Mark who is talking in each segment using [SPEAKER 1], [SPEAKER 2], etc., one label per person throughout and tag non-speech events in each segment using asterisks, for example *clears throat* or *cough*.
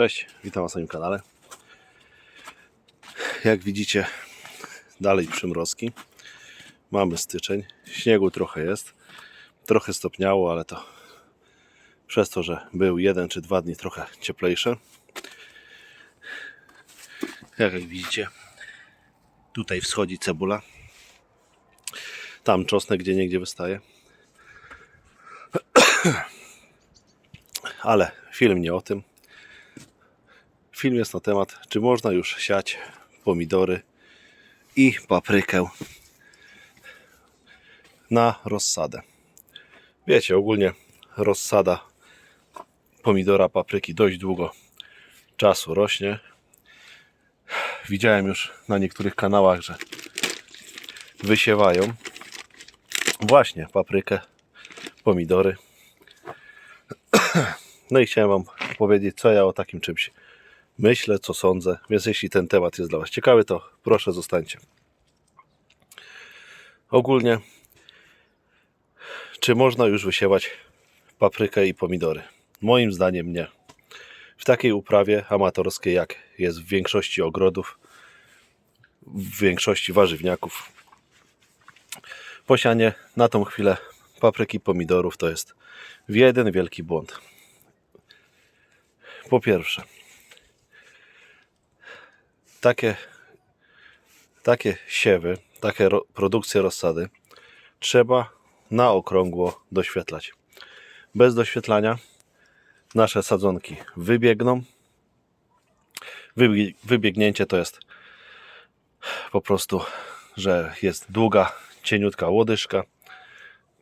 [SPEAKER 1] Cześć, witam na moim kanale. Jak widzicie, dalej przymrozki. Mamy styczeń. Śniegu trochę jest. Trochę stopniało, ale to przez to, że był jeden czy dwa dni trochę cieplejsze. Jak widzicie, tutaj wschodzi cebula. Tam czosnek gdzie niegdzie wystaje. Ale film nie o tym. Film jest na temat, czy można już siać pomidory i paprykę na rozsadę. Wiecie, ogólnie rozsada pomidora, papryki dość długo czasu rośnie. Widziałem już na niektórych kanałach, że wysiewają właśnie paprykę, pomidory. *clears throat* No i chciałem Wam powiedzieć, co ja o takim czymś myślę, co sądzę. Więc jeśli ten temat jest dla Was ciekawy, to proszę zostańcie. Ogólnie, czy można już wysiewać paprykę i pomidory? Moim zdaniem nie. W takiej uprawie amatorskiej, jak jest w większości ogrodów, w większości warzywniaków, posianie na tą chwilę papryki i pomidorów to jest jeden wielki błąd. Po pierwsze, takie, takie siewy, takie ro, produkcje rozsady trzeba na okrągło doświetlać. Bez doświetlania nasze sadzonki wybiegną. Wybie- Wybiegnięcie to jest po prostu, że jest długa, cieniutka łodyżka,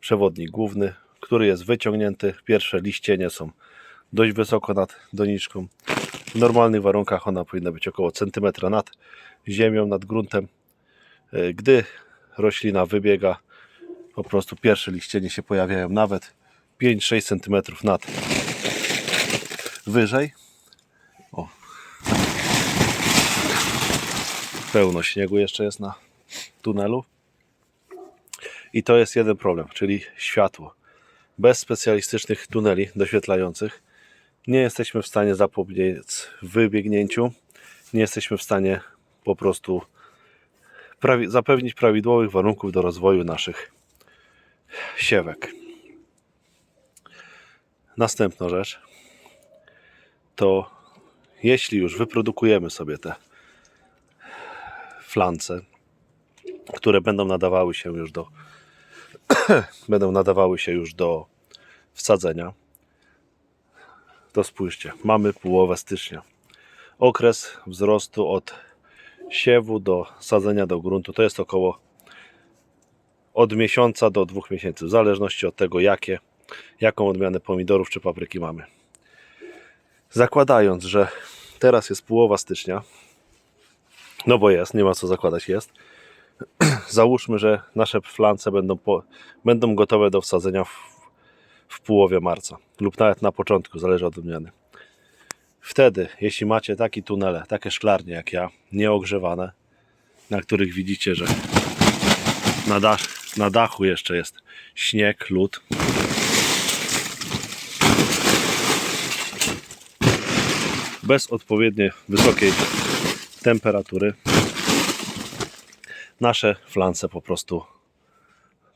[SPEAKER 1] przewodnik główny, który jest wyciągnięty. Pierwsze liścienie są dość wysoko nad doniczką. W normalnych warunkach ona powinna być około centymetra nad ziemią, nad gruntem. E, Gdy roślina wybiega, po prostu pierwsze liścienie się pojawiają nawet 5-6 cm nad wyżej. O. Pełno śniegu jeszcze jest na tunelu. I to jest jeden problem, czyli światło. Bez specjalistycznych tuneli doświetlających nie jesteśmy w stanie zapobiec wybiegnięciu, nie jesteśmy w stanie po prostu prawi- zapewnić prawidłowych warunków do rozwoju naszych siewek. Następna rzecz to jeśli już wyprodukujemy sobie te flance, które będą nadawały się już do *clears throat* będą nadawały się już do wsadzenia, to spójrzcie, mamy połowę stycznia. Okres wzrostu od siewu do sadzenia do gruntu to jest około od miesiąca do dwóch miesięcy, w zależności od tego, jakie, jaką odmianę pomidorów czy papryki mamy. Zakładając, że teraz jest połowa stycznia, no bo jest, nie ma co zakładać, jest. *clears throat* Załóżmy, że nasze flance będą, po, będą gotowe do wsadzenia w, w połowie marca lub nawet na początku, zależy od odmiany. Wtedy, jeśli macie takie tunele, takie szklarnie jak ja, nieogrzewane, na których widzicie, że na, dach, na dachu jeszcze jest śnieg, lód. Bez odpowiedniej wysokiej temperatury nasze flance po prostu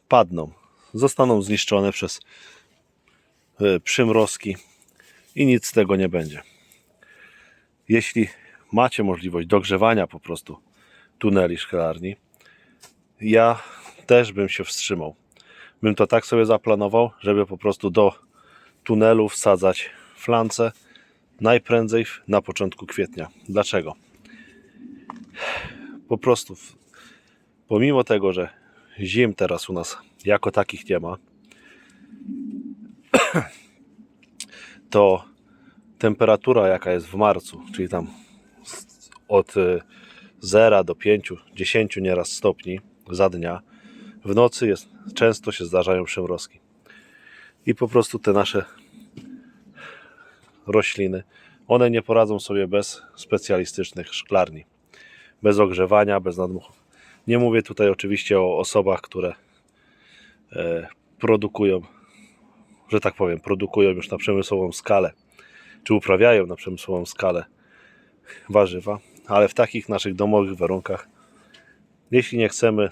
[SPEAKER 1] padną. Zostaną zniszczone przez przymrozki i nic z tego nie będzie. Jeśli macie możliwość dogrzewania po prostu tuneli szklarni, ja też bym się wstrzymał. Bym to tak sobie zaplanował, żeby po prostu do tunelu wsadzać flance najprędzej na początku kwietnia. Dlaczego? Po prostu pomimo tego, że zim teraz u nas jako takich nie ma, *clears throat* to temperatura jaka jest w marcu, czyli tam od y, 0 do 5, 10 nieraz stopni za dnia, w nocy jest, często się zdarzają przymrozki. I po prostu te nasze rośliny, one nie poradzą sobie bez specjalistycznych szklarni, bez ogrzewania, bez nadmuchów. Nie mówię tutaj oczywiście o osobach, które e, produkują, że tak powiem, produkują już na przemysłową skalę czy uprawiają na przemysłową skalę warzywa, ale w takich naszych domowych warunkach, jeśli nie chcemy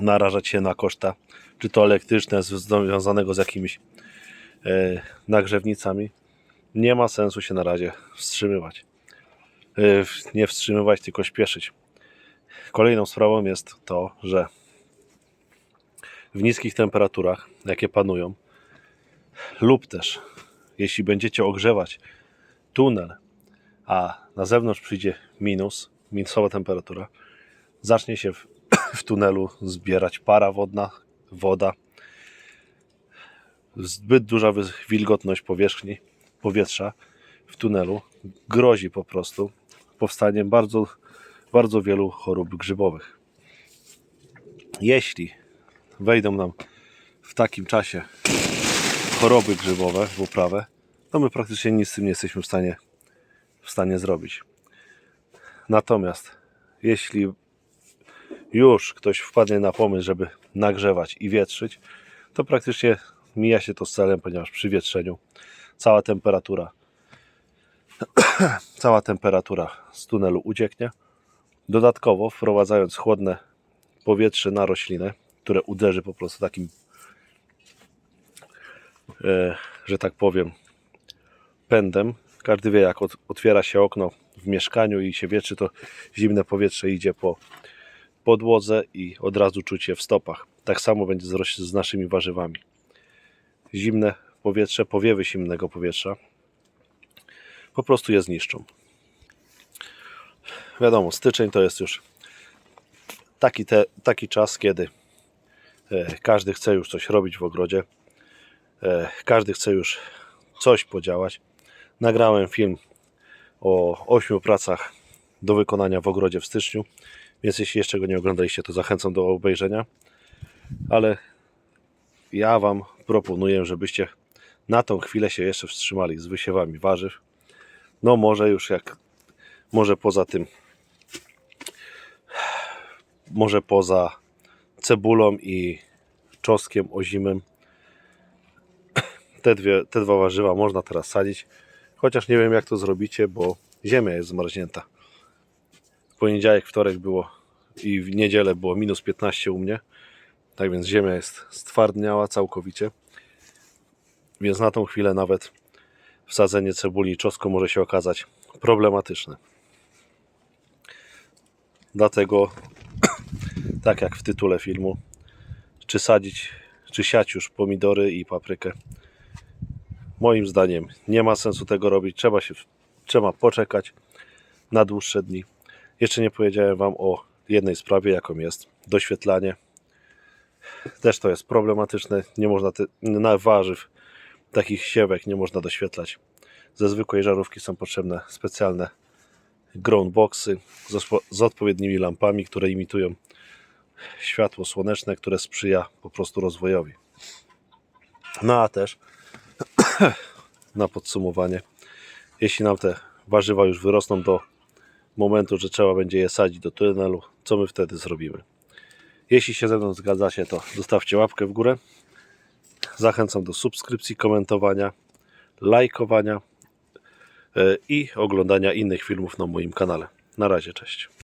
[SPEAKER 1] narażać się na koszta, czy to elektryczne związanego z jakimiś e, nagrzewnicami, nie ma sensu się na razie wstrzymywać. E, nie wstrzymywać, tylko śpieszyć. Kolejną sprawą jest to, że w niskich temperaturach, jakie panują, lub też jeśli będziecie ogrzewać tunel, a na zewnątrz przyjdzie minus, minusowa temperatura, zacznie się w, *coughs* w tunelu zbierać para wodna, woda, zbyt duża wilgotność powierzchni powietrza w tunelu grozi po prostu powstaniem bardzo, bardzo wielu chorób grzybowych. Jeśli wejdą nam w takim czasie choroby grzybowe w uprawę, to my praktycznie nic z tym nie jesteśmy w stanie, w stanie zrobić. Natomiast jeśli już ktoś wpadnie na pomysł, żeby nagrzewać i wietrzyć, to praktycznie mija się to z celem, ponieważ przy wietrzeniu cała temperatura *clears throat* cała temperatura z tunelu ucieknie. Dodatkowo wprowadzając chłodne powietrze na roślinę, które uderzy po prostu takim, że tak powiem, pędem. Każdy wie, jak ot- otwiera się okno w mieszkaniu i się wietrzy, to zimne powietrze idzie po podłodze i od razu czuć je w stopach. Tak samo będzie z, naszymi warzywami. Zimne powietrze, powiewy zimnego powietrza po prostu je zniszczą. Wiadomo, styczeń to jest już taki, te, taki czas, kiedy e, każdy chce już coś robić w ogrodzie, e, każdy chce już coś podziałać. Nagrałem film o ośmiu pracach do wykonania w ogrodzie w styczniu, więc jeśli jeszcze go nie oglądaliście, to zachęcam do obejrzenia. Ale ja Wam proponuję, żebyście na tą chwilę się jeszcze wstrzymali z wysiewami warzyw. No może już jak, może poza tym, może poza cebulą i czosnkiem ozimym, te, dwie, te dwa warzywa można teraz sadzić. Chociaż nie wiem jak to zrobicie, bo ziemia jest zmarznięta. W poniedziałek, wtorek było i w niedzielę było minus 15 u mnie. Tak więc ziemia jest stwardniała całkowicie. Więc na tą chwilę nawet wsadzenie cebuli i czosnku może się okazać problematyczne. Dlatego, *clears throat* tak jak w tytule filmu, czy sadzić, czy siać już pomidory i paprykę, moim zdaniem nie ma sensu tego robić. Trzeba się, trzeba poczekać na dłuższe dni. Jeszcze nie powiedziałem Wam o jednej sprawie, jaką jest doświetlanie. Też to jest problematyczne. Nie można te, na warzyw takich siewek nie można doświetlać. Ze zwykłej żarówki są potrzebne specjalne ground boxy z, z odpowiednimi lampami, które imitują światło słoneczne, które sprzyja po prostu rozwojowi. No a też *clears throat* na podsumowanie, jeśli nam te warzywa już wyrosną do momentu, że trzeba będzie je sadzić do tunelu, co my wtedy zrobimy? Jeśli się ze mną zgadzacie, to zostawcie łapkę w górę. Zachęcam do subskrypcji, komentowania, lajkowania e, i oglądania innych filmów na moim kanale. Na razie, cześć.